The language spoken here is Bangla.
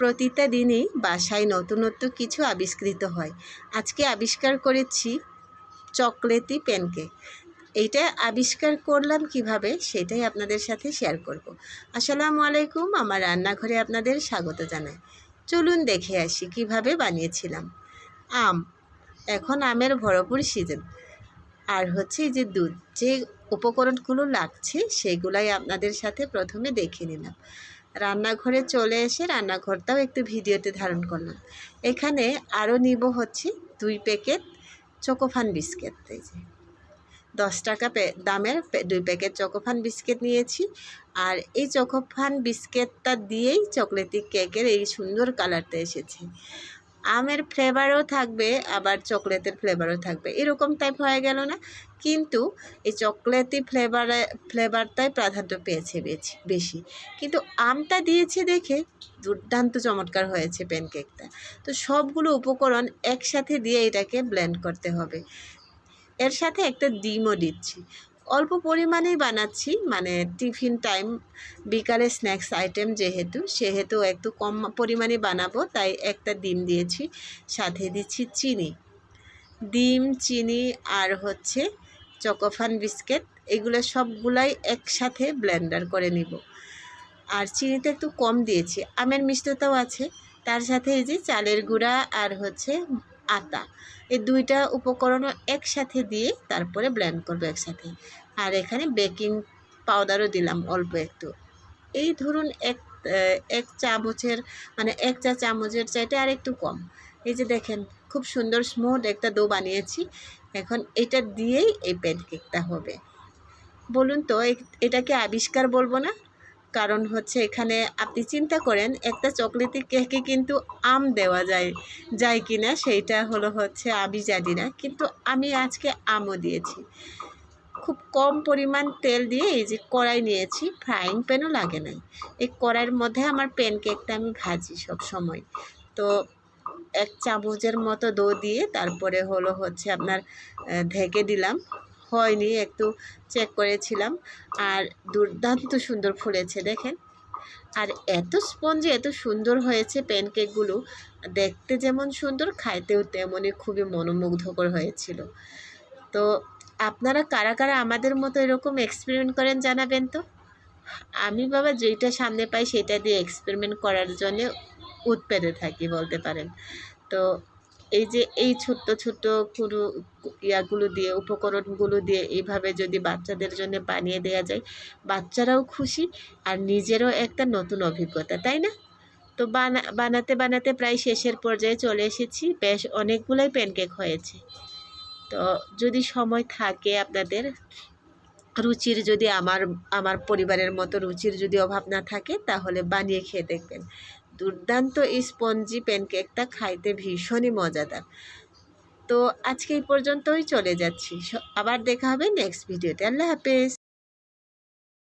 প্রতিটা দিনই বাসায় নতুনত্ব কিছু আবিষ্কৃত হয়। আজকে আবিষ্কার করেছি চকলেটি প্যানকেক। এইটা আবিষ্কার করলাম কীভাবে সেটাই আপনাদের সাথে শেয়ার করব। আসসালামু আলাইকুম, আমার রান্নাঘরে আপনাদের স্বাগত জানাই। চলুন দেখে আসি কীভাবে বানিয়েছিলাম। আম, এখন আমের ভরপুর সিজন। আর হচ্ছে যে দুধ, যে উপকরণগুলো লাগছে সেগুলাই আপনাদের সাথে প্রথমে দেখে নিলাম। রান্নাঘরে চলে এসে রান্নাঘরটাও একটু ভিডিওতে ধারণ করলাম। এখানে আরও নিব হচ্ছে দুই প্যাকেট চকোফান বিস্কিট। এই যে দশ টাকা দামের দুই প্যাকেট চকোফান বিস্কিট নিয়েছি। আর এই চকোফান বিস্কিটটা দিয়েই চকলেটি কেকের এই সুন্দর কালারটা এসেছে। আমের ফ্লেভারও থাকবে, আবার চকলেটের ফ্লেভারও থাকবে। এরকম টাইপ হয়ে গেল না, কিন্তু এই চকলেটি ফ্লেভারে ফ্লেভারটাই প্রাধান্য পেয়েছে বেশি বেশি। কিন্তু আমটা দিয়েছে দেখে দুর্দান্ত চমৎকার হয়েছে প্যানকেকটা তো সবগুলো উপকরণ একসাথে দিয়ে এটাকে ব্লেন্ড করতে হবে। এর সাথে একটা ডিমও দিচ্ছি। অল্প পরিমাণেই বানাচ্ছি। মানে টিফিন টাইম বিকালে স্ন্যাক্স আইটেম যেহেতু, সেহেতু একটু কম পরিমাণে বানাবো, তাই একটা ডিম দিয়েছি, সাথে দিচ্ছি চিনি। ডিম, চিনি আর হচ্ছে চকোফান বিস্কিট, এগুলো সবগুলাই একসাথে ব্লেন্ডার করে নিব। আর চিনিটা একটু কম দিয়েছি। আমের মিষ্টতাও আছে। তার সাথে এই যে চালের গুঁড়া আর হচ্ছে আটা এই দুইটা উপকরণও একসাথে দিয়ে তারপরে ব্লেন্ড করব একসাথে। আর এখানে বেকিং পাউডারও দিলাম অল্প একটু। এই ধরুন এক এক চামচের মানে এক চা চামচের চাইতে আর একটু কম। এই যে দেখেন, খুব সুন্দর স্মুথ একটা ডো বানিয়েছি। এখন এটা দিয়েই এই প্যানকেকটা হবে। বলুন তো এটাকে আবিষ্কার বলব না? কারণ হচ্ছে এখানে আপনি চিন্তা করেন, একটা চকলেটি কেকে কিন্তু আম দেওয়া যায় যায় কি না সেইটা হলো হচ্ছে আমি জানি না, কিন্তু আমি আজকে আমও দিয়েছি। খুব কম পরিমাণ তেল দিয়ে এই যে কড়াই নিয়েছি, ফ্রাইং প্যানও লাগে নাই। এই কড়াইয়ের মধ্যে আমার প্যান কেকটা আমি ভাজি সব সময় তো এক চামচের মতো দো দিয়ে তারপরে হলো হচ্ছে আপনার ঢেকে দিলাম। হয়নি, একটু চেক করেছিলাম। আর দুর্দান্ত সুন্দর ফুলেছে, দেখেন। আর এত স্পঞ্জি এত সুন্দর হয়েছে প্যানকেকগুলো দেখতে যেমন সুন্দর, খাইতেও তেমনই খুবই মনোমুগ্ধকর হয়েছিল। তো আপনারা কারা কারা আমাদের মতো এরকম এক্সপেরিমেন্ট করেন জানাবেন তো? আমি বাবা যেটা সামনে পাই সেটা দিয়ে এক্সপেরিমেন্ট করার জন্য উৎপেতে থাকি বলতে পারেন। তো এই যে এই ছোট্ট ছোট্ট কোনো ইয়াগুলো দিয়ে, উপকরণগুলো দিয়ে এইভাবে যদি বাচ্চাদের জন্য বানিয়ে দেওয়া যায়, বাচ্চারাও খুশি আর নিজেরও একটা নতুন অভিজ্ঞতা, তাই না? তো বানা, বানাতে বানাতে প্রায় শেষের পর্যায়ে চলে এসেছি। বেশ অনেকগুলোই প্যানকেক হয়েছে। তো যদি সময় থাকে আপনাদের, রুচির যদি আমার আমার পরিবারের মতো রুচির যদি অভাব না থাকে, তাহলে বানিয়ে খেয়ে দেখবেন। দুর্দান্ত এই স্পঞ্জি প্যানকেকটা খাইতে ভীষণই মজাদার। তো আজকে এই পর্যন্তই চলে যাচ্ছি। আবার দেখা হবে নেক্সট ভিডিওতে আল্লাহ হাফেজ।